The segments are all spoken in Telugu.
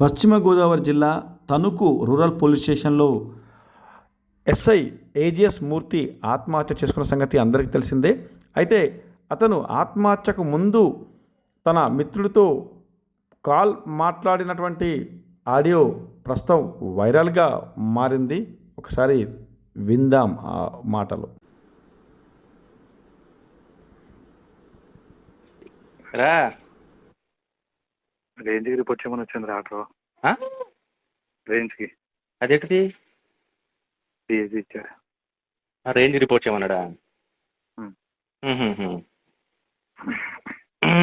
పశ్చిమ గోదావరి జిల్లా తణుకు రూరల్ పోలీస్ స్టేషన్లో ఎస్ఐ ఏజిఎస్ మూర్తి ఆత్మహత్య చేసుకున్న సంగతి అందరికీ తెలిసిందే. అయితే అతను ఆత్మహత్యకు ముందు తన మిత్రుడితో కాల్ మాట్లాడినటువంటి ఆడియో ప్రస్తుతం వైరల్గా మారింది. ఒకసారి విందాం ఆ మాటలు. రా. రేంజ్కి రిపోర్ట్ చేయమని వచ్చింది ఆర్డర్? రేంజ్కి. అదేంటిది? పిఎస్సి ఇచ్చారు ఆ రేంజ్ రిపోర్ట్ చేయమన్నాడా.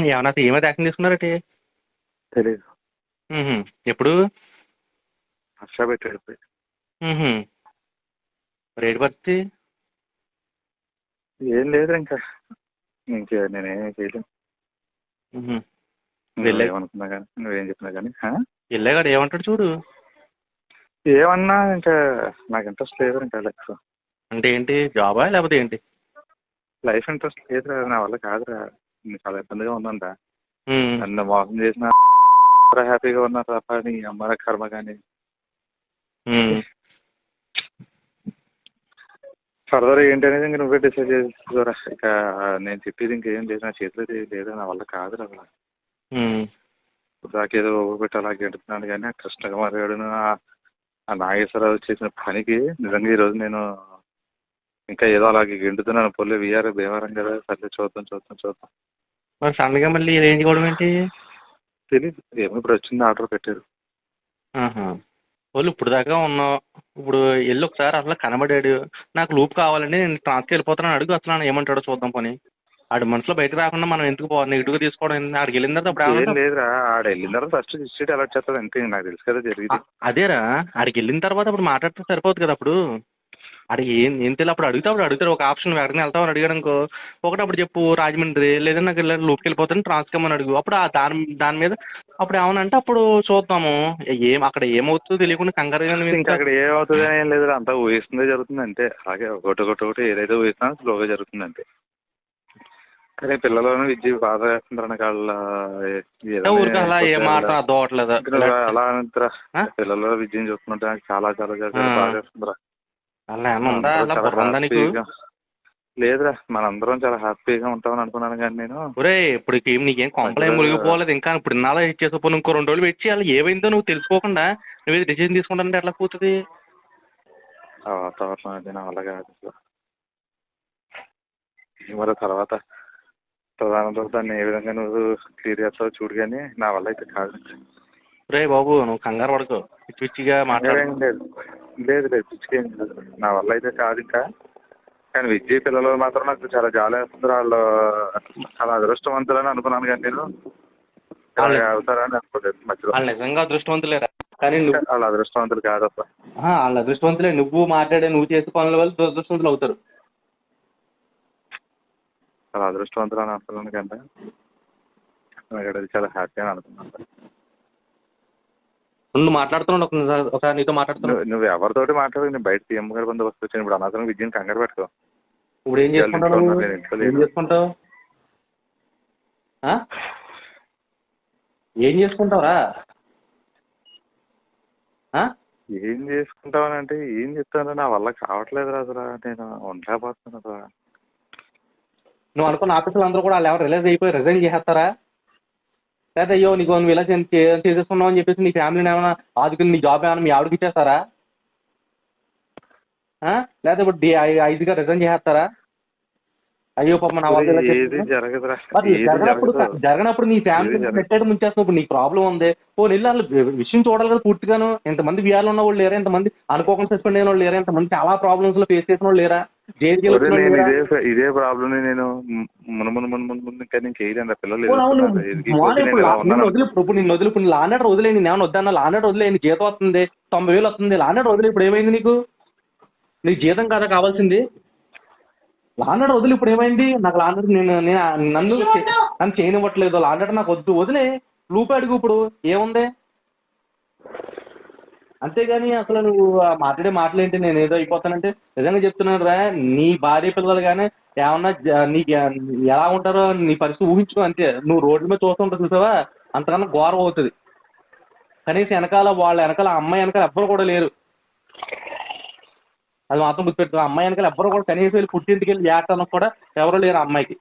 ఏమన్నా ఏమైతే యాక్షన్ తీసుకున్నారటి తెలీదు. ఎప్పుడు? హర్ష పెట్టాడు. రేటు పత్తి ఏం లేదు ఇంకా. ఇంకా నేనేం చేయలేను. ఉహు. నువ్వు వెళ్ళే- ఏమనుకున్నా కానీ నువ్వేం చెప్పినా కానీ? వెళ్ళాగాడు ఏమంటాడు చూడు ఏమన్నా ఇంకా నాకు ఇంట్రెస్ట్ లేదు ఇంకా లైఫ్ అంటే ఏంటి జాబా లేకపోతే ఏంటి లైఫ్ ఇంట్రెస్ట్ లేదురా నా వల్ల కాదురా చాలా ఇబ్బందిగా ఉందంట. నన్ను మోసం చేసిన హ్యాపీగా ఉన్నా తప్ప నీ అమ్మ కర్మ కానీ. ఫర్దర్ ఏంటి అనేది ఇంకా నువ్వే డిసైడ్ చేసుకోరా ఇక నేను చెప్పేది ఇంకేం లేదు నా చేతిలో లేదు నా వల్ల కాదురా అసలు నాకేదో పెట్టి అలా గెంటుతున్నాను కానీ కృష్ణకుమార్ గారు ఆ నాగేశ్వరరావు చేసిన పనికి నిజంగా ఈరోజు నేను ఇంకా ఏదో అలాగే గెంటుతున్నాను పొల్లి విఆర్ భీమవరం కదా సర్లే చూద్దాం చూద్దాం చూద్దాం. మరి సడన్గా మళ్ళీ రేంజ్ కూడా ఏంటి? తెలియదు ఏమో ఇప్పుడు వచ్చింది ఆర్డర్ పెట్టారు. వాళ్ళు ఇప్పుడు దాకా ఉన్నావు ఇప్పుడు వెళ్ళి ఒకసారి అసలు కనబడాడు. నాకు లూప్ కావాలండి నేను ట్రాన్స్కి వెళ్ళిపోతున్నాను అడుగు అసలు ఏమంటాడో చూద్దాం పని. ఆడి మనసులో బయటకు రాకుండా మనం ఎందుకు పో నెగిటివ్గా తీసుకోవడం? ఆడికి వెళ్ళిన తర్వాత అప్పుడు ఏం ఏమంటావు? లేదురా ఆడ వెళ్ళిన తర్వాత ఫస్ట్ డిస్ట్రిక్ట్ అలర్ట్ చేస్తుంది అంతే నాకు తెలుసు కదా జరిగింది. అ- అదేరా ఆడికి వెళ్ళిన తర్వాత అప్పుడు మాట్లాడితే సరిపోదు కదా అప్పుడు. ఆడికి ఏం ఏం తెలియదు అప్పుడు అడుగుతా అప్పుడు అడుగుతారు ఒక ఆప్షన్ ఎక్కడికి వెళ్తావు అని అడిగాడు అనుకో. ఒకటి అప్పుడు చెప్పు రాజమండ్రి లేదా నాకు ఇలా లోపుకి వెళ్ళిపోతాను ట్రాన్స్కమ్ అని అడుగు. అప్పుడు ఆ దాని దాని మీద అప్పుడు ఏమనంటే అప్పుడు చూద్దాము. ఏం అక్కడ ఏమవుతుందో తెలియకుండా కంగారుగా ఇంకా అక్కడ ఏమవుతుంది అని ఏం లేదు అంతా ఊహిస్తుందే జరుగుతుంది అంతే. అలాగే ఒకటి ఒకటి ఒకటి ఏదైతే ఊహిస్తున్నా స్లోగా జరుగుతుంది అంతే. కానీ పిల్లలను విద్య బాధ నాకు వాళ్ళ ఊరికి అలా ఏ మాట అర్థం ఇంకా అలా అంటారా? పిల్లల విద్యను చూస్తుంటే నాకు చాలా చాలా చాలా అలా ఏమన్నా ఉందా? అలా నీకు? హ్యాపీగా. లేదురా మనందరం చాలా హ్యాపీగా ఉంటామని అనుకున్నాను కానీ నేను. ఒరే ఇప్పుడు ఏం నీకేం కొంపలు ఏం మధ్యలో- మునిగిపోలేదు ఇంకా ఇప్పుడు ఇన్నాళ్ళు ఇచ్చేసపోను ఇంకో రెండు రోజులు వెయిట్ చేయాలి. ఏమైందో నువ్వు తెలుసుకోకుండా నువ్వు డిసిజన్ తీసుకుంటానంటే ఎట్లా కూతుంది ఆ వాతావరణం అది నా వల్ల కాదు. మరి తర్వాత ప్రధానంతో దాన్ని ఏ విధంగా నువ్వు క్లియర్ చేస్తావో చూడు కానీ నా వల్ల అయితే కాదు. రే బాబు నువ్వు కంగారు పడుకో. పిచ్చి పిచ్చిగా మాట్లాడు. లేదు. లేదు లేదు పిచ్చికేం లేదు. నా వల్ల అయితే కాదు ఇంకా. కానీ విద్య పిల్లలు మాత్రం నాకు చాలా జాలి వేస్తుంది. వాళ్ళు చాలా అదృష్టవంతులని అనుకున్నాను కానీ నేను. అవుతారని అనుకోలేదు మధ్యలో. వాళ్ళు నిజంగా అదృష్టవంతులేరా కానీ నువ్వు వాళ్ళ అదృష్టవంతులు కాదు అసలు ఆ, వాళ్ళు అదృష్టవంతులే. నువ్వు మాట్లాడే నువ్వు చేసే పనుల వల్ల దురదృష్టవంతులు అవుతారు. చాలా అదృష్టవంతులు అని అనుకున్నాను కంటే అది చాలా హ్యాపీ అని అనుకున్నాను. నువ్వు మాట్లాడుతున్నాడు ఒక నిమిషం- ఒకసారి నీతో మాట్లాడుతున్నావు. నువ్వు నువ్వు ఎవరితోటి మాట్లాడు నేను బయట సీఎం గారి బందోబస్తు వస్తే వచ్చాను. ఇప్పుడు అనవసరం విద్యను కంగారు పెట్టుకో. ఇప్పుడు ఏం చేసుకుంటావు ఇంట్లో నువ్వు? ఉన్నా, నేను ఇంట్లో ఏం లేను. చేసుకుంటావు? ఆ? ఏం చేసుకుంటావురా? ఆ? ఏం చేసుకుంటావని అంటే ఏం చెప్తాను నా వల్ల కావట్లేదు అసలు. నేను ఉండలేకపోతున్నాను అసలు నువ్వు అనుకున్న ఆఫీసులు అందరూ కూడా వాళ్ళు ఎవరు రిలీజ్ అయిపోయి రిజైన్ చేసేస్తారా? లేదా అయ్యో నీకు నువ్వు ఇలా చే- చే- చేసేస్తున్నావు అని చెప్పేసి నీ ఫ్యామిలీని ఏమైనా ఆదుకుని నీ జాబ్ ఏమైనా మీ ఆవిడకి ఇచ్చేస్తారా? ఆ? లేదా ఇప్పుడు ఐదుగా రిజైన్ చేసేస్తారా? అయ్యో పాప నా ఏది జరగనప్పుడు నీ ఫ్యామిలీ. పెట్టాడు ముంచేస్తున్నావు ఇప్పుడు నీకు ప్రాబ్లం ఉంది. ఓ నెల్లు వాళ్ళు విషయం చూడాలి కదా పూర్తిగాను. ఎంతమంది విఆర్లు ఉన్న వాళ్ళు లేరా? ఎంతమంది అనుకోకుండా సస్పెండ్ అయిన వాళ్ళు లేరా? ఎంతమంది చాలా ప్రాబ్లమ్స్లో ఫేస్ చేసిన వాళ్ళు లేరా? ఇదే ప్రాబ్లమ్ నేను మును మును మును మును మును ఇంకా నేను చేయలేను పిల్లలు ఇప్పుడు నేను నిన్ను. వదిలి ఇప్పుడు లానర్ వదిలే నేను ఏమైనా వద్దన్నా లానర్ వదిలే నీ జీతం వస్తుంది తొంభై వేలు వస్తుంది లానర్ వదిలే ఇప్పుడు ఏమైంది నీకు? నీకు జీతం కదా కావాల్సింది? లానర్ వదిలి ఇప్పుడు ఏమైంది? నాకు లానర్ నేను నేను నన్ను నన్ను చేయనివ్వట్లేదు. లానర్ నాకు వద్దు వదిలే లూపు అడుగు ఇప్పుడు ఏముంది? అంతేగాని అసలు నువ్వు ఆ మాట్లాడే మాటలు ఏంటి నేను ఏదో అయిపోతానంటే నిజంగా చెప్తున్నాను రా నీ భార్య పిల్లలు కానీ ఏమన్నా జ- నీకు ఎలా ఉంటారో నీ పరిస్థితి ఊహించుకో అంతే. నువ్వు రోడ్ల మీద చూస్తుంటావు చూసావా? అంతకన్నా ఘోరం అవుతుంది. కనీసం వెనకాల వాళ్ళ వెనకాల ఆ అమ్మాయి వెనకాల ఎవ్వరు కూడా లేరు. అది మాత్రం గుర్తుపెట్టుకో ఆ అమ్మాయి వెనకాల ఎవ్వరు కూడా కనీసం వెళ్ళి పుట్టింటికి వెళ్ళి ఏటానికి కూడా ఎవరు లేరు ఆ అమ్మాయికి.